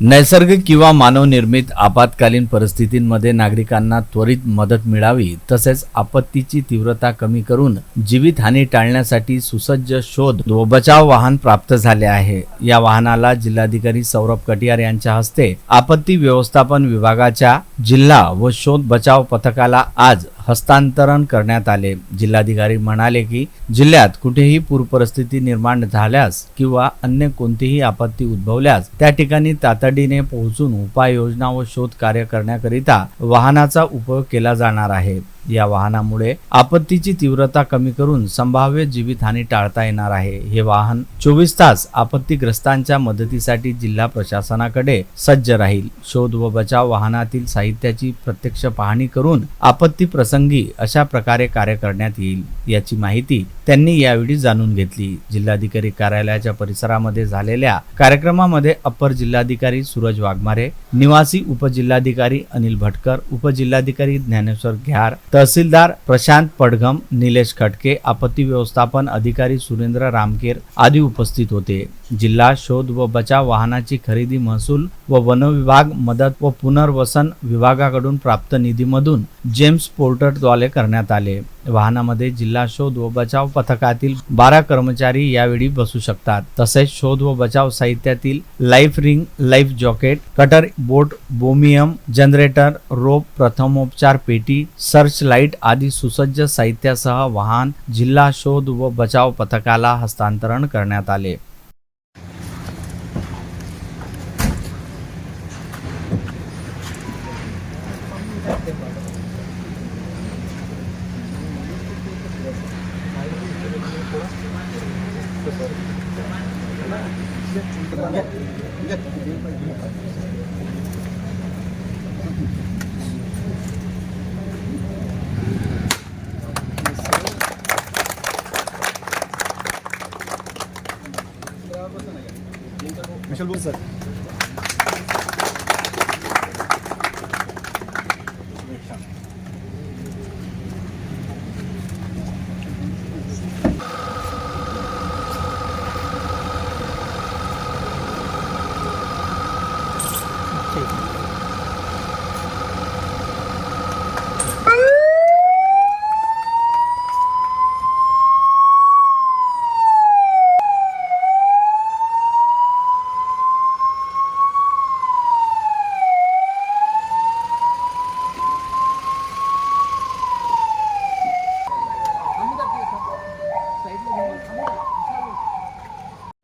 नैसर्गिक किंवा मानवनिर्मित आपत्कालीन परिस्थितींमध्ये नागरिकांना त्वरित मदत मिळावी तसेच आपत्तीची तीव्रता कमी करून जीवितहानी टाळण्यासाठी सुसज्ज शोध व बचाव वाहन प्राप्त झाले आहे. या वाहनाला जिल्हाधिकारी सौरभ कटियार यांच्या हस्ते आपत्ती व्यवस्थापन विभागाच्या जिल्हा व शोध बचाव पथकाला आज हस्तांतरण करण्यात आले. जिल्हाधिकारी म्हणाले की जिल्ह्यात कुठेही पूरपरिस्थिती निर्माण झाल्यास किंवा अन्य कोणतीही आपत्ती उद्भवल्यास त्या ठिकाणी तातडीने पोहोचून उपाययोजना व शोध कार्य करण्याकरिता वाहनाचा उपयोग केला जाणार आहे. या वाहनामुळे आपत्तीची तीव्रता कमी करून संभाव्य जीवितहानी टाळता येणार आहे. हे वाहन चोवीस तास आपत्तीग्रस्तांच्या मदतीसाठी जिल्हा प्रशासनाकडे सज्ज राहील. शोध व बचाव वाहनातील साहित्याची प्रत्यक्ष पाहणी करून आपत्ती प्रसंगी अशा प्रकारे कार्य करण्यात येईल याची माहिती त्यांनी यावेळी जाणून घेतली. जिल्हाधिकारी कार्यालयाच्या परिसरामध्ये झालेल्या कार्यक्रमामध्ये अप्पर जिल्हाधिकारी सूरज वाघमारे निवासी उपजिल्हाधिकारी अनिल भटकर उपजिल्हाधिकारी ज्ञानेश्वर घ्यार तहसीलदार प्रशांत पडघम निलेश खटके आपत्ती व्यवस्थापन अधिकारी सुरेंद्र रामकेर आदी उपस्थित होते. जिल्हा शोध व बचाव वाहनाची खरेदी महसूल व वन विभाग मदत व पुनर्वसन विभागाकडून प्राप्त निधीमधून जेम्स पोर्टरद्वारे करण्यात आले. वाहनामध्ये जिल्हा शोध व बचाव पथकातील बारा कर्मचारी यावेळी बसू शकतात. तसेच शोध व बचाव साहित्यातील life ring life jacket cutter boat बोमियम generator rope प्रथमोपचार पेटी सर्च लाइट आदी सुसज्ज साहित्यासह वाहन जिल्हा शोध व बचाव पथकाला हस्तांतरण करण्यात आले. विशाल बोल सर.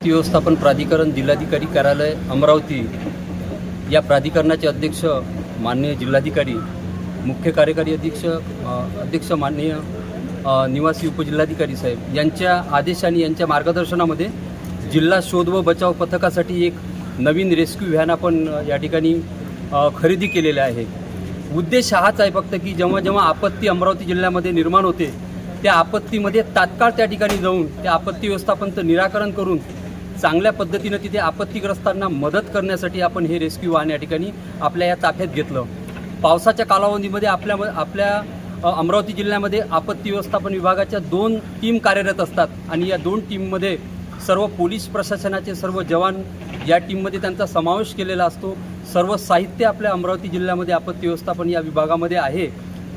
व्यवस्थापन प्राधिकरण जिल्हाधिकारी कार्यालय अमरावती. या प्राधिकरणाचे अध्यक्ष माननीय जिल्हाधिकारी मुख्य कार्यकारी अध्यक्ष अध्यक्ष माननीय निवासी उपजिल्हाधिकारी साहेब यांच्या आदेशाने यांच्या मार्गदर्शनामध्ये जिल्हा शोध व बचाव पथकासाठी एक नवीन रेस्क्यू व्हॅन आपण या ठिकाणी खरेदी केलेले आहे. उद्देश हाच आहे फक्त की जेव्हा जेव्हा आपत्ती अमरावती जिल्ह्यामध्ये निर्माण होते त्या आपत्तीमध्ये तात्काळ त्या ठिकाणी जाऊन त्या आपत्ती व्यवस्थापनचं निराकरण करून चांगल्या पद्धतीनं तिथे आपत्तीग्रस्तांना मदत करण्यासाठी आपण हे रेस्क्यू वाहन या ठिकाणी आपल्या या ताफ्यात घेतलं. पावसाच्या कालावधीमध्ये आपल्या आपल्या अमरावती जिल्ह्यामध्ये आपत्ती व्यवस्थापन विभागाच्या दोन टीम कार्यरत असतात आणि या दोन टीममध्ये सर्व पोलीस प्रशासनाचे सर्व जवान या टीममध्ये त्यांचा समावेश केलेला असतो. सर्व साहित्य आपल्या अमरावती जिल्ह्यामध्ये आपत्ती व्यवस्थापन या विभागामध्ये आहे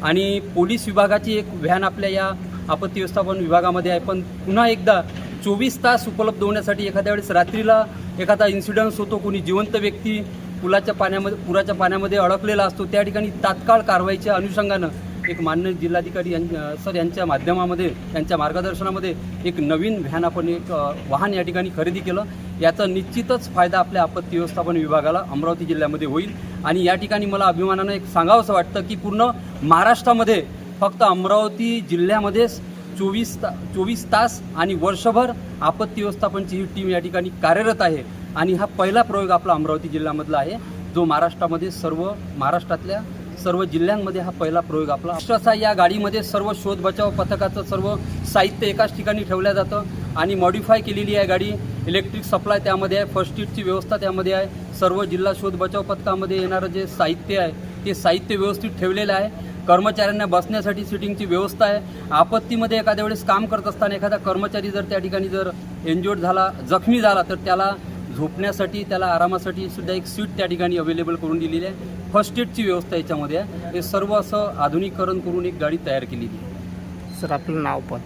आणि पोलीस विभागाची एक व्हॅन आपल्या या आपत्ती व्यवस्थापन विभागामध्ये आहे. पण पुन्हा एकदा चोवीस तास उपलब्ध होण्यासाठी एखाद्या वेळेस रात्रीला एखादा इन्सिडन्स होतो कोणी जिवंत व्यक्ती पुलाच्या पाण्यामध्ये पुराच्या पाण्यामध्ये अडकलेला असतो त्या ठिकाणी तात्काळ कारवाईच्या अनुषंगानं एक मान्य जिल्हाधिकारी यां सर यांच्या माध्यमामध्ये त्यांच्या मार्गदर्शनामध्ये एक नवीन व्हॅन आपण एक वाहन या ठिकाणी खरेदी केलं. याचा निश्चितच फायदा आपल्या आपत्ती व्यवस्थापन विभागाला अमरावती जिल्ह्यामध्ये होईल. आणि या ठिकाणी मला अभिमानानं एक सांगावंसं वाटतं की पूर्ण महाराष्ट्रामध्ये फक्त अमरावती जिल्ह्यामध्येच चोवीस ता चोवीस तास आणि वर्षभर आपत्ती व्यवस्थापनची ही टीम या ठिकाणी कार्यरत आहे. आणि हा पहिला प्रयोग आपला अमरावती जिल्ह्यामधला आहे जो महाराष्ट्रामध्ये सर्व महाराष्ट्रातल्या सर्व जिल्ह्यांमध्ये हा पहिला प्रयोग आपला. अक्षरशः या गाडीमध्ये सर्व शोध बचाव पथकाचं सर्व साहित्य एकाच ठिकाणी ठेवलं जातं आणि मॉडिफाय केलेली आहे गाडी. इलेक्ट्रिक सप्लाय त्यामध्ये आहे फर्स्ट एडची व्यवस्था त्यामध्ये आहे. सर्व जिल्हा शोध बचाव पथकामध्ये येणारं जे साहित्य आहे ते साहित्य व्यवस्थित ठेवलेलं आहे. कर्मचाऱ्यांना बसण्यासाठी सिटिंगची व्यवस्था आहे. आपत्तीमध्ये एखाद्या वेळेस काम करत असताना एखादा कर्मचारी जर त्या ठिकाणी जर एन्जोर्ड झाला जखमी झाला तर त्याला झोपण्यासाठी त्याला आरामासाठी सुद्धा एक सीट त्या ठिकाणी अवेलेबल करून दिलेली आहे. फर्स्ट एडची व्यवस्था याच्यामध्ये आहे. हे सर्व असं आधुनिकीकरण करून एक गाडी तयार केलेली आहे. सर आपलं नाव पण.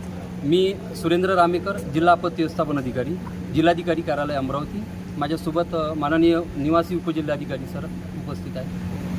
मी सुरेंद्र रामेकर जिल्हा आपत्ती व्यवस्थापन अधिकारी जिल्हाधिकारी कार्यालय अमरावती. माझ्यासोबत माननीय निवासी उपजिल्हाधिकारी सर उपस्थित आहेत.